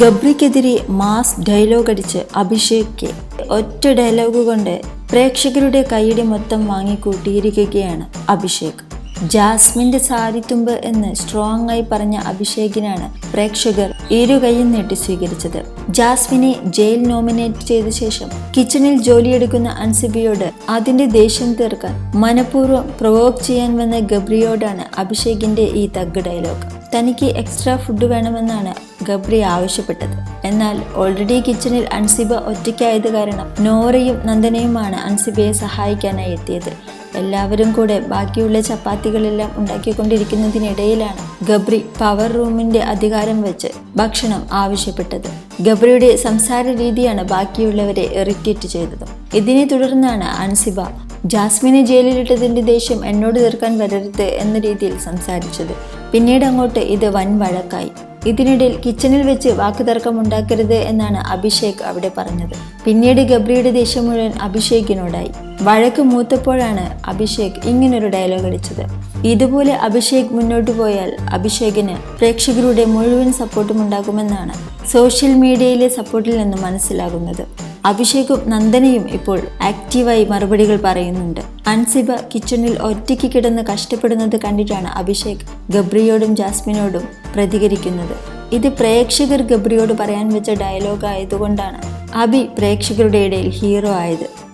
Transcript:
ഗബ്രിക്കെതിരെ mass dialogue അടിച്ച് അഭിഷേക് ഒറ്റ dialogue കൊണ്ട് പ്രേക്ഷകരുടെ കൈയുടെ മൊത്തം വാങ്ങിക്കൂട്ടിയിരിക്കുകയാണ് അഭിഷേക്. ജാസ്മിന്റെ സാരിത്തുമ്പ് എന്ന് സ്ട്രോങ് ആയി പറഞ്ഞ അഭിഷേകിനാണ് പ്രേക്ഷകർ ഇരു കൈയും നീട്ടി സ്വീകരിച്ചത്. ജാസ്മിനെ ജയിൽ നോമിനേറ്റ് ചെയ്ത ശേഷം കിച്ചണിൽ ജോലിയെടുക്കുന്ന അൻസിബിയോട് അതിന്റെ ദേഷ്യം തീർക്കാൻ മനഃപൂർവം പ്രൊവോക്ക് ചെയ്യാൻ വന്ന ഗബ്രിയോടാണ് അഭിഷേകിന്റെ ഈ തഗ് ഡയലോഗ്. തനിക്ക് എക്സ്ട്രാ ഫുഡ് വേണമെന്നാണ് ഗബ്രി ആവശ്യപ്പെട്ടത്. എന്നാൽ ഓൾറെഡി കിച്ചണിൽ അൻസിബ ഒറ്റയ്ക്കായത് കാരണം നോറയും നന്ദനയുമാണ് അൻസിബയെ സഹായിക്കാനായി എത്തിയത്. എല്ലാവരും കൂടെ ബാക്കിയുള്ള ചപ്പാത്തികളെല്ലാം ഉണ്ടാക്കിക്കൊണ്ടിരിക്കുന്നതിനിടയിലാണ് ഗബ്രി പവർ റൂമിന്റെ അധികാരം വെച്ച് ഭക്ഷണം ആവശ്യപ്പെട്ടത്. ഗബ്രിയുടെ സംസാര രീതിയാണ് ബാക്കിയുള്ളവരെ ഇറിറ്റേറ്റ് ചെയ്തത്. ഇതിനെ തുടർന്നാണ് അൻസിബ ജാസ്മിനെ ജയിലിലിട്ടതിന്റെ ദേഷ്യം എന്നോട് തീർക്കാൻ വരരുത് എന്ന രീതിയിൽ സംസാരിച്ചത്. പിന്നീട് അങ്ങോട്ട് ഇത് വൻ വഴക്കായി ഇതിനിടയിൽ കിച്ചണിൽ വെച്ച് വാക്കുതർക്കം ഉണ്ടാക്കരുത് എന്നാണ് അഭിഷേക് അവിടെ പറഞ്ഞത്. പിന്നീട് ഗബ്രിയുടെ ദേഷ്യം മുഴുവൻ അഭിഷേകിനോടായി. വഴക്ക് മൂത്തപ്പോഴാണ് അഭിഷേക് ഇങ്ങനൊരു ഡയലോഗ് അടിച്ചത്. ഇതുപോലെ അഭിഷേക് മുന്നോട്ട് പോയാൽ അഭിഷേകിന് പ്രേക്ഷകരുടെ മുഴുവൻ സപ്പോർട്ടും ഉണ്ടാകുമെന്നാണ് സോഷ്യൽ മീഡിയയിലെ സപ്പോർട്ടിൽ നിന്ന് മനസ്സിലാകുന്നത്. അഭിഷേകും നന്ദനയും ഇപ്പോൾ ആക്റ്റീവായി മറുപടികൾ പറയുന്നുണ്ട്. അൻസിബ കിച്ചണിൽ ഒറ്റയ്ക്ക് കിടന്ന് കഷ്ടപ്പെടുന്നത് കണ്ടിട്ടാണ് അഭിഷേക് ഗബ്രിയോടും ജാസ്മിനോടും പ്രതികരിക്കുന്നത്. ഇത് പ്രേക്ഷകർ ഗബ്രിയോട് പറയാൻ വെച്ച ഡയലോഗ് ആയതുകൊണ്ടാണ് അബി പ്രേക്ഷകരുടെ ഇടയിൽ ഹീറോ ആയത്.